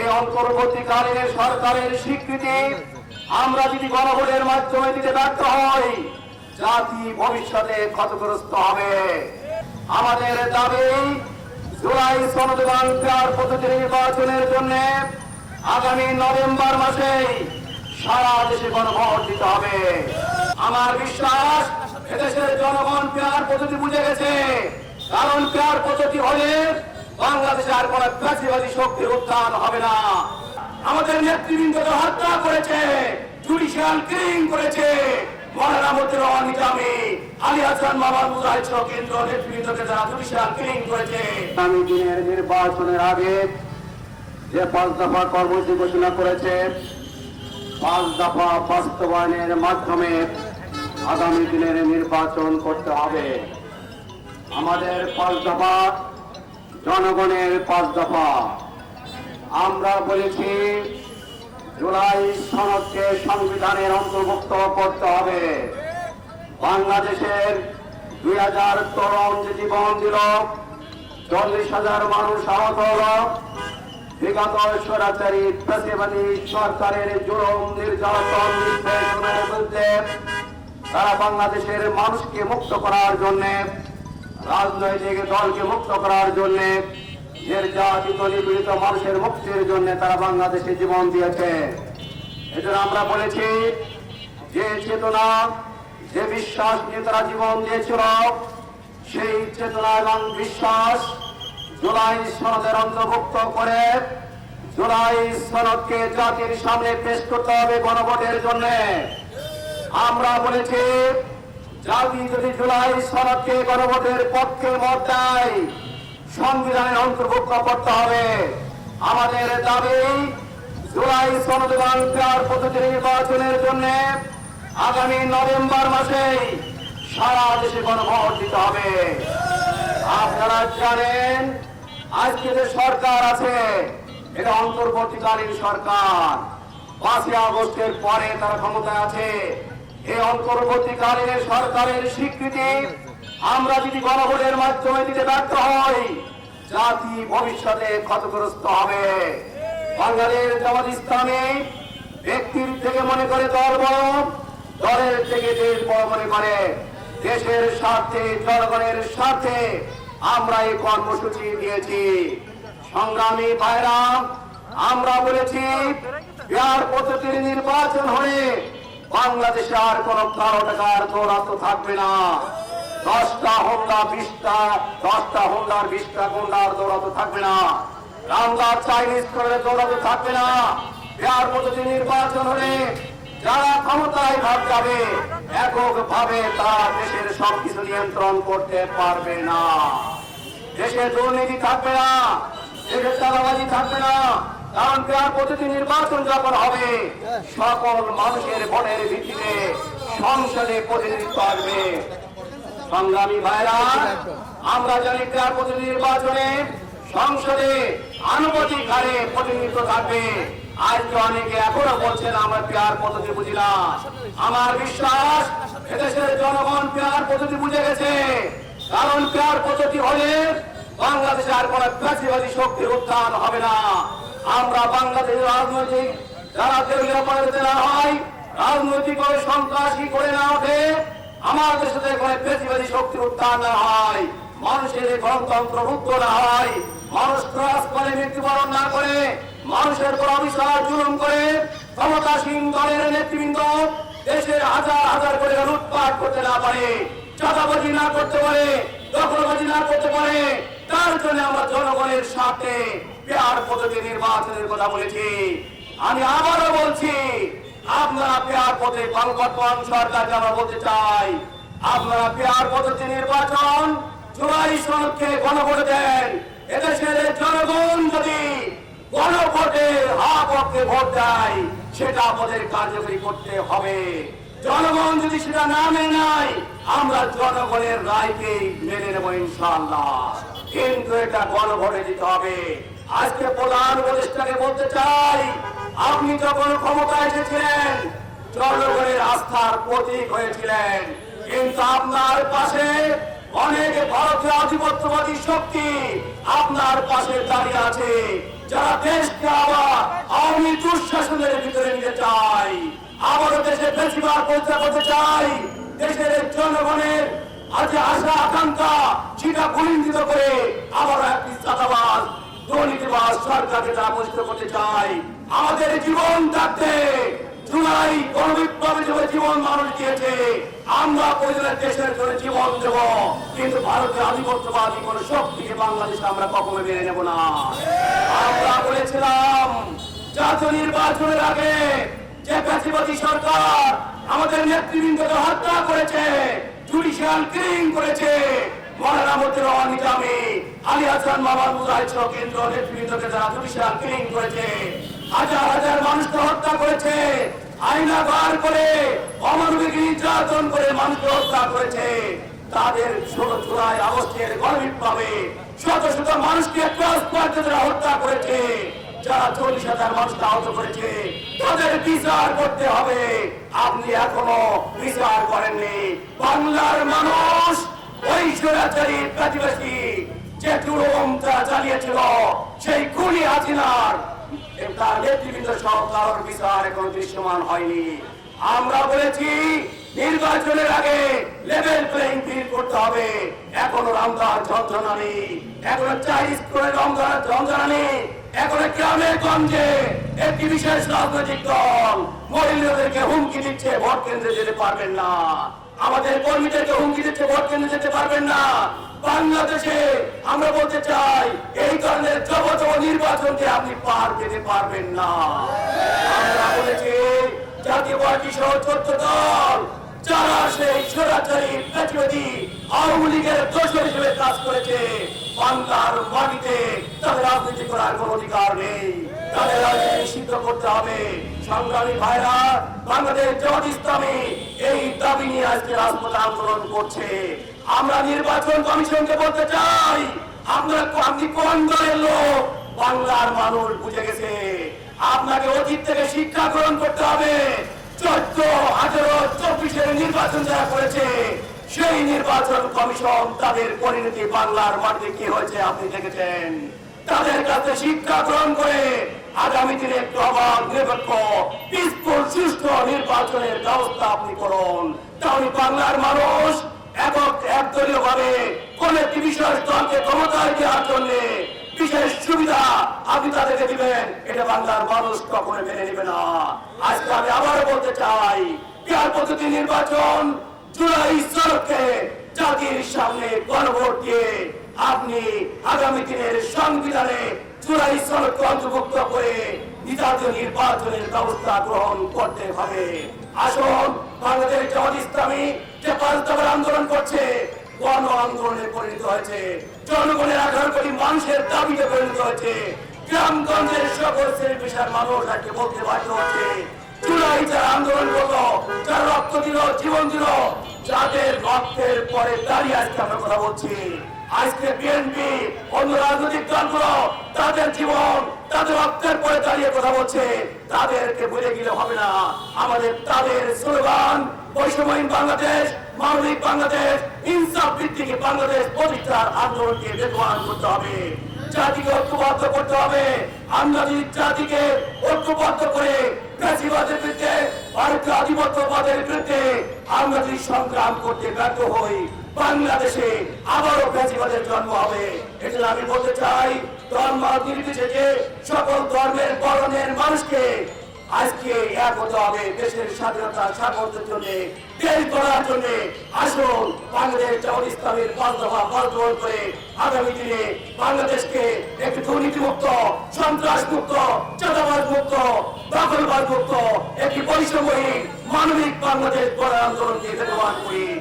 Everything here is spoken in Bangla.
এই অন্তর্বর্তীকালীন সরকারের স্বীকৃতি আমরা যদি গণভোটের মাধ্যমে দিতে ব্যর্থ হই, জাতি ভবিষ্যতে ক্ষতিগ্রস্ত হবে। আমাদের দাবি, জুলাই সনদবান ক্রিয়ার নির্বাচনের জন্য আগামী নভেম্বর মাসে সারা দেশে গণভোট দিতে হবে। আমার বিশ্বাস, এদেশের জনগণ পেয়ার পদ্ধতি বুঝে গেছে। কারণ পেয়ার পদ্ধতি হলে বাংলাদেশে আর কোন ফ্যাসিবাদী শক্তির উত্থান হবে না। আমাদের নেতৃবৃন্দকে হত্যা করেছে, জুডিশিয়াল ক্লিন করেছে। আলী হাসান মামার মুজাহিদ সহ কেন্দ্র নেতৃবৃন্দকে যারা জুডিশিয়াল করেছে। দিনের নির্বাচনের আগে যে পাঁচ দফা কর্মসূচি ঘোষণা করেছে, পাঁচ দফা বাস্তবায়নের মাধ্যমে আগামী দিনের নির্বাচন করতে হবে। আমাদের পাঁচ দফা জনগণের পাঁচ দফা। আমরা বলেছি, জুলাই সনদকে সংবিধানের অন্তর্ভুক্ত করতে হবে। বাংলাদেশের দুই হাজার তরুণ জীবন দিল, চল্লিশ হাজার মানুষ আহত হলো। বিগত স্বরাচারী প্রতিবাদী সরকারের জুলুম, নির্যাতন নির্যাতনের বিরুদ্ধে তারা বাংলাদেশের মানুষকে মুক্ত করার জন্য রাজনৈতিক দলকে মুক্ত করার জন্য, নির্যাতিত, নিপীড়িত মানুষের মুক্তির জন্য তারা বাংলাদেশে জীবন দিয়েছে। এজন্য আমরা বলেছি, যে চেতনা, যে বিশ্বাস নিয়ে তারা জীবন দিয়েছিল, সেই চেতনা এবং বিশ্বাস জুলাই সনদের অন্তর্ভুক্ত করে জুলাই সনদকে জাতির সামনে পেশ করতে হবে গণভোটের জন্য। আমরা বলেছি জাতি যদি জুলাই সনদকে, গণভোটের পক্ষে মত দেয়, সংবিধানের অন্তর্ভুক্ত করতে হবে। আমাদের দাবি, জুলাই সনদ বাংলার পদ্ধতি নির্বাচনের জন্য আগামী নভেম্বর মাসে সারা দেশে গণভোট দিতে হবে। আপনারা জানেন, আজকে যে সরকার আছে, এটা অন্তর্বর্তীকালীন সরকার। পাঁচই আগস্টের পরে তারা ক্ষমতায় আছে। এই অন্তর্বর্তীকালীন সরকারের স্বীকৃতি, আমরা যদি গণভোটের মাধ্যমে দিতে ব্যর্থ হই, জাতি ভবিষ্যতে ক্ষতগ্রস্ত হবে। বাংলাদেশ জামাত ইসলামী, ব্যক্তির থেকে মনে করে দল বড় দলের থেকে দেশ বড় মনে করে। দেশের স্বার্থে, জনগণের স্বার্থে আমরা এই কর্মসূচি দিয়েছি। সংগ্রামী ভাইরা, আমরা বলেছি, বিহার পদ্ধতির নির্বাচন হলে বাংলাদেশে আর কোন কারও টাকার দৌরাত্ম থাকবে না। দশটা হোন্ডা, বিশটা, দশটা হোন্ডার বিশটা হোন্ডার দৌড়াতে থাকবে না। রামদার চাইনিজ করে দৌড়াতে থাকবে না। বিহার পদ্ধতি নির্বাচন হলে যারা ক্ষমতায় ভাগ যাবে একক ভাবে তারা দেশের সবকিছু নিয়ন্ত্রণ করতে পারবে না। দেশে দুর্নীতি থাকবে না দেশে চাঁদাবাজি থাকবে না। কারণ বিহার পদ্ধতি নির্বাচন যখন হবে সকল মানুষের ভোটের ভিত্তিতে সংসদে প্রতিনিধিত্ব আসবে। সংগ্রামী ভাইরা আমরা জানি ক্রীড়া প্রতিনিধি নির্বাচনে সংসদে আনুপাতিক হারে প্রতিনিধিত্ব থাকবে। আজকে অনেকে এখনও বলছেন আমরা পেয়ার পদ্ধতি বুঝি না। আমার বিশ্বাস এদেশের জনগণ পেয়ার পদ্ধতি বুঝে গেছে। কারণ পেয়ার পদ্ধতি হলে বাংলাদেশে আর কোন ফ্যাসিবাদী শক্তির উত্থান হবে না। আমরা বাংলাদেশের রাজনৈতিক, যারা দেউলিয়া না হয়, রাজনৈতিক ভাবে সন্ত্রাসী করে না ওঠে, আমার দেশে কোনো ফেসিবাদী শক্তির উত্থান না হয়, মানুষের গণতন্ত্র মুক্ত না হয়, মানুষ ক্রস করে, মৃত্যুবরণ না করে, মানুষের উপর অবিশ্বাস জুলুম করে, ক্ষমতাসীন দলের নেতৃবৃন্দ দেশের হাজার হাজার করে লুটপাট করতে না পারে, চাঁদাবাজি না করতে পারে, দখলবাজি না করতে পারে তার জন্য আমরা জনগণের সাথে পেয়ার পদ্ধতি নির্বাচনের কথা বলেছি। আমি আবারও বলছি, আপনারা পেয়ার পথে বর্তমান সরকারকে আমরা বলতে চাই আপনারা পেয়ার পদ্ধতি নির্বাচন জুলাই সনদকে গণভোটে দেন। এদেশের জনগণ যদি গণভোটে হা পক্ষে ভোট দেয়, সেটা আমাদের কার্যকরী করতে হবে। জনগণ যদি সেটা না মেনে নেয়, আমরা জনগণের রায়কে মেনে নেব ইনশাল্লাহ কিন্তু এটা গণভোটে দিতে হবে। আজকে প্রধান উপদেষ্টাকে বলতে চাই, আপনি যখন ক্ষমতায় এসেছিলেন, জনগণের আস্থার প্রতীক হয়েছিলেন। কিন্তু আপনার পাশে অনেক ভারতীয় আধিপত্যবাদী শক্তি আপনার পাশে দাঁড়িয়ে আছে, যারা দেশকে আবার আওয়ামী দুঃশাসনের ভিতরে নিতে চাই আবারও দেশে বেশিবার পরিচয় করতে চাই, দেশের জনগণের আজ আশা, আকাঙ্ক্ষা সেটা গুলিন্দিত করে আবার একটি চাঁদাবাজ দুর্নীতিবাজ সরকারকে তারা করতে চাই আমাদের জীবন থাকতে জুলাই গণবিপ্লবে যে জীবন মানুষ দিয়েছে। আমরা প্রয়োজনের দেশের জন্য জীবন দেব, কিন্তু ভারতের আধিপত্যবাদী কোন শক্তিকে বাংলাদেশে আমরা কখনো মেনে নেব না। আমরা বলেছিলাম, জাতীয় নির্বাচনের আগে যে ফ্যাসিবাদী সরকার আমাদের নেতৃবৃন্দকে হত্যা করেছে জুডিশিয়াল ক্লিং করেছে। মরানা মধ্যে রওয়ান নিজামী আলী হাসান মামার মুজাহিদ সহ কেন্দ্র নেতৃবৃন্দকে যারা জুডিশিয়াল ক্লিং করেছে, হাজার হাজার মানুষকে হত্যা করেছে আইনা বার করে, অমানবিক নির্যাতন করে মানুষকে হত্যা করেছে। তাদের ষোলো জুলাই আগস্টের গণবিপ্লবে শত শত মানুষকে ক্রস পর্যন্ত হত্যা করেছে। যারা চল্লিশ হাজার মানুষকে আহত করেছে, তাদের বিচার করতে হবে। আপনি এখনও বিচার করেননি। বাংলার মানুষ ওই স্বৈরাচারী প্রতিবেশী যে জুলুম তারা চালিয়েছিল, সেই খুনি হাসিনার। তার নেতৃবৃন্দ সহ কারোর বিচার এখন দৃশ্যমান হয়নি। আমরা বলেছি, নির্বাচনের আগে লেভেল প্লেইং ফিল্ড করতে হবে। এখনও রমজান যন্ত্রণা নেই। এখনও নেই গ্রামে গঞ্জে একটি বিশেষ রাজনৈতিক দল মহিলাদেরকে হুমকি দিচ্ছে, ভোট কেন্দ্রে যেতে পারবেন না। আমাদের কর্মীদেরকে হুমকি দিচ্ছে, ভোট কেন্দ্রে যেতে পারবেন না। বাংলাদেশে আমরা বলতে চাই, এই ধরনের জব জব নির্বাচনকে আপনি পার পেতে পারবেন না। আমরা বলেছি, জাতীয় পার্টি সহ চোদ্দ দল যারা সেই স্বৈরাচারী প্রতিবাদী আওয়ামী লীগের দোষর হিসেবে কাজ করেছে, বাংলার মাটিতে তাদের রাজনীতি করার কোন অধিকার নেই। তাদের রাজনীতি নিষিদ্ধ করতে হবে। সংগ্রামী ভাইরা, বাংলাদেশ জামাত ইসলামী এই দাবি নিয়ে আজকে রাজপথে আন্দোলন করছে। আমরা নির্বাচন কমিশনকে বলতে চাই, আমরা আপনি কোন দলের লোক? বাংলার মানুষ বুঝে গেছে। আপনাকে অতীত থেকে শিক্ষা গ্রহণ করতে হবে। চোদ্দ নির্বাচন যারা করেছে, সেই নির্বাচন কমিশন তাদের পরিণতি বাংলার মাটিতে কি হয়েছে আপনি দেখেছেন? তাদের কাছে শিক্ষা গ্রহণ করে আগামী দিনে একটু অবাধ নিরপেক্ষ পিসফুল সুষ্ঠু নির্বাচনের ব্যবস্থা আপনি করুন। তাহলে বাংলার মানুষ একক একদলীয় ভাবে কোন একটি বিশেষ দলকে ক্ষমতায় দেওয়ার জন্য বিশেষ সুবিধা আপনি তাদেরকে দিবেন, এটা বাংলার মানুষ কখনো মেনে নেবে না। আজকে আমি আবারও বলতে চাই বিহার পদ্ধতি নির্বাচন জুলাই সড়কে জাতির সামনে গণভোট দিয়ে আপনি আগামী দিনের সংবিধানে জুলাই সড়ককে অন্তর্ভুক্ত করে নিজাতীয় নির্বাচনের ব্যবস্থা গ্রহণ করতে হবে। আসুন, বাংলাদেশ জামাত ইসলামী যে পাঁচ আন্দোলন করছে, গণ আন্দোলনে পরিণত হয়েছে। জনগণের আঠারো কোটি মানুষের দাবিতে পরিণত হয়েছে। গ্রামগঞ্জের সকল শ্রেণি পেশার মানুষ আজকে বলতে বাধ্য হচ্ছে। জুলাই যারা আন্দোলন করল, যারা রক্ত দিল, জীবন দিল। যাদের রক্তের পরে দাঁড়িয়ে আজকে আমরা কথা বলছি, আজকে বিএনপি অন্য রাজনৈতিক দলগুলো তাদের জীবন, তাদের রক্তের পরে দাঁড়িয়ে কথা বলছে। তাদেরকে ভুলে গেলে হবে না। আমাদের, তাদের স্লোগান, বৈষম্যহীন বাংলাদেশ, মানবিক বাংলাদেশ, ইনসাফ ভিত্তিক বাংলাদেশ প্রতিষ্ঠার আন্দোলনকে বেগবান করতে হবে। জাতিকে ঐক্যবদ্ধ করতে হবে। আমরা যদি জাতিকে ঐক্যবদ্ধ করে ফ্যাসিবাদের বিরুদ্ধে, ভারতীয় আধিপত্যবাদের বিরুদ্ধে আমরা যদি সংগ্রাম করতে ব্যর্থ হই, বাংলাদেশে আবারও ফ্যাসিবাদের জন্ম হবে। এটা আমি বলতে চাই ধর্ম নির্বিশেষে সকল ধর্মের বরণের মানুষকে আজকে এক হতে হবে দেশের স্বাধীনতা জন্য জন্য। বাংলাদেশ জামাত ইসলামের পাঁচ দফা গ্রহণ করে, আগামী দিনে বাংলাদেশকে একটি দুর্নীতি মুক্ত সন্ত্রাস মুক্ত মুক্ত একটি পরিশ্রমহীন মানবিক বাংলাদেশ গড়ার আন্দোলনকে বেগবান করি।